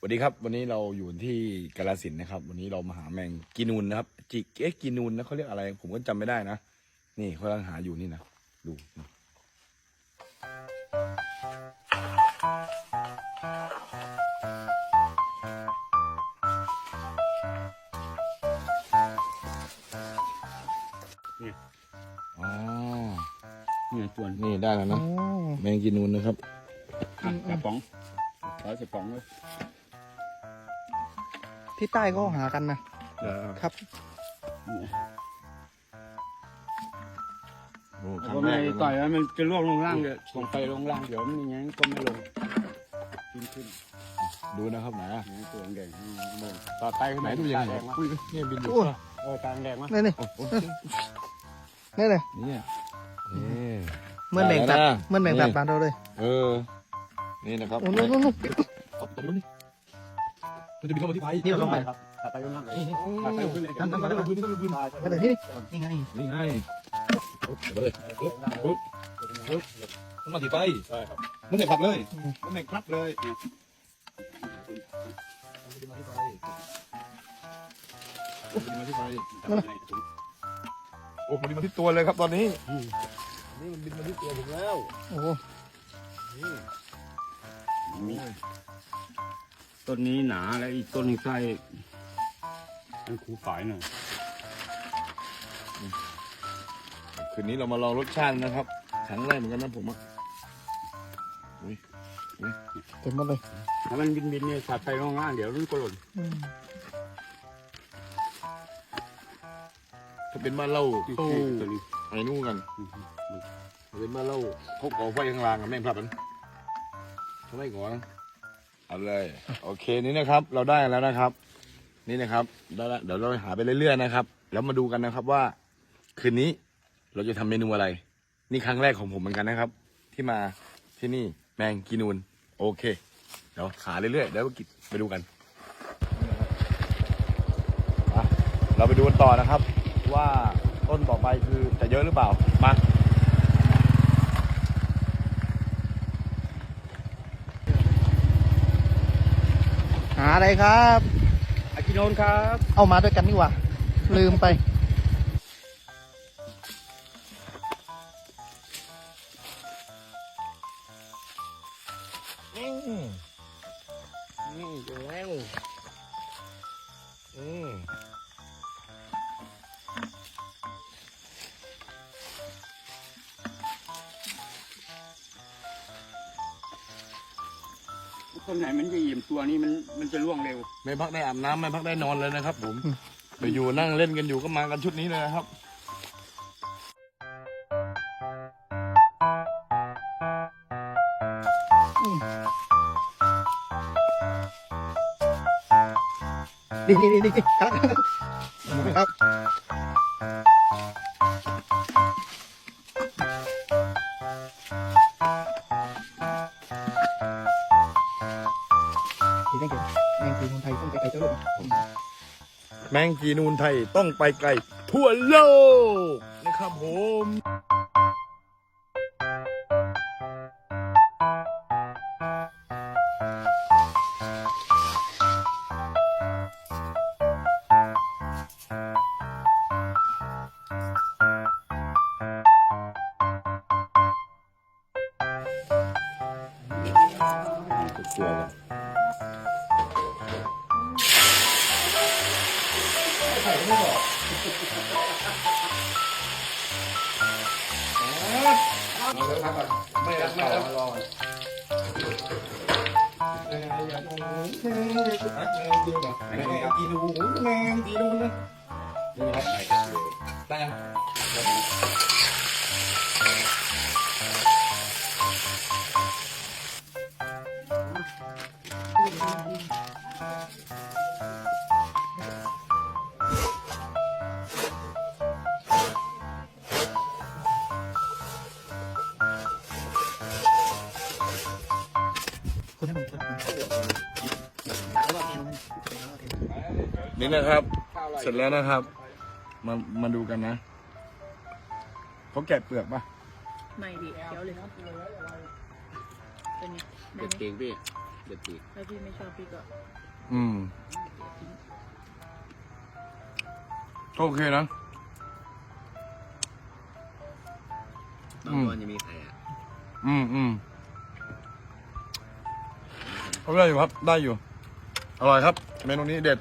สวัสดีครับ วันนี้เราอยู่ที่กาลสินธุ์นะครับ วันนี้เรามาหาแมงกีนูนนะครับ จิเอ๊ะกีนูนนะเขาเรียกอะไร ผมก็จำไม่ได้นะ นี่เขากำลังหาอยู่นี่นะดูนี่เนี่ยอ๋อเนี่ยส่วนนี่ได้แล้วนะอ๋อแมงกีนูนนะครับอะกระป๋องขอสิบป๋องเลย ที่ใต้ก็หากันนะเดี๋ยวครับโอ้คผรั้งมแรไม่กเลยต่อยนะแล้วมันจะล่วงลงล่างเดี๋ยวลงไปลงล่างเดี๋ยวมันยังไงก็ไม่ลงขึ้นขึ้นดูนะครับไหนอะเนี่ยตัวแดงๆอืมลงต่อไปขึ้นไหนไหนดูดูยัยังงไงแดงวะอุ้ยเนี่ยบินอยู่โอ้ยเออตาแดงวะนี่นี่โอ้โหนี่เลยเนี่ยนี่เหมื่อนแบ่งสัตว์ได้แล้วนะ เหมื่อนแบ่งสัตว์บ้านเราเลยเออ นี่นะครับโอ้นู่นนู่นนู่น เอาตบมือนี่ มันจะบินเข้ามาที่ไฟนี่เราต้องไปครับต่อไปลงล่างเลยตัดไปขึ้นเลยนั่นนั่นนั่นพื้นนั่นพื้นไปเลยที่นี่ไงนี่ไงปุ๊บเดี๋ยวเลยปุ๊บปุ๊บปุ๊บมันมาที่ไฟใช่ครับมันเด็กขับเลยมันเด็กครับเลยโอ้มันบินมาที่ไฟโอ้มันบินมาที่ตัวเลยครับตอนนี้นี่มันบินมาที่ตัวผมแล้วโอ้โหมี ต้นนี้หนาแล้วอีกต้นหนึงไส้อันคูฝายหน่อยคืนนี้เรามาลองรสชาตินะครับครั้งแรกเหมือนกันนะผมอะเต็มหมดเลยถ้ามันบินบินๆเนี่ยสัตว์ไปลงล่างเดี๋ยวมันก็หล่นอืมถ้าเป็นบ้านเล่าที่ตู้ตัวนี้ไอ้นู่นกันถ้าเป็นบ้านเล่าเขาก่อไฟข้างล่างกับแม่งพลับมันทำไมก่อนนะ เอาเลย โอเคนี่นะครับ เราได้แล้วนะครับ นี่นะครับได้แล้วเดี๋ยวเราหาไปเรื่อยๆนะครับ แล้วมาดูกันนะครับว่า คืนนี้เราจะทำเมนูอะไร นี่ครั้งแรกของผมเหมือนกันนะครับ ที่มาที่นี่แมงกีนูนโอเค เดี๋ยวหาเรื่อยๆเดี๋ยวไปดูกันเราไปดูกันต่อนะครับ ว่าต้นต่อไปคือจะเยอะหรือเปล่ามา หาอะไรครับอากิโนนครับ เอามาด้วยกันนี่หว่าลืมไป นี่อยู่แล้วอืม ต้นไหนมันจะเหยียมตัวนี้มันมันจะร่วงเร็ว ไม่พักได้อาบน้ำไม่พักได้นอนเลยนะครับ ผมอืมไปอยู่นั่งเล่นกันอยู่ก็มากันชุดนี้เลยนะครับ นี่นี่นี่นี่ครับ เองแมงกีนคนไทยต้องไปไกลเจ้าโลกแมงกีนูนไทยต้องไปไกลทั่วโลกนะครับผม กลัวกันไม่รับไม่รับรอแมงกีนูแมงกีนูนะนี่ครับได้ยัง นี่นะครับ เสร็จแล้วนะครับ มามาดูกันนะเขาแกะเปลือกปะไม่ดิเดี๋ยวเลยครับเป็นไงเด็ดเก่งพี่เด็ดปีกถ้าพี่ไม่ชอบพี่ก็อืมก็โอเคนะ ตอนอืมนอนยังมีไข่อะ อืมอืม ได้อยู่ครับ ได้อยู่ อร่อยครับ เมนูนี้เด็ด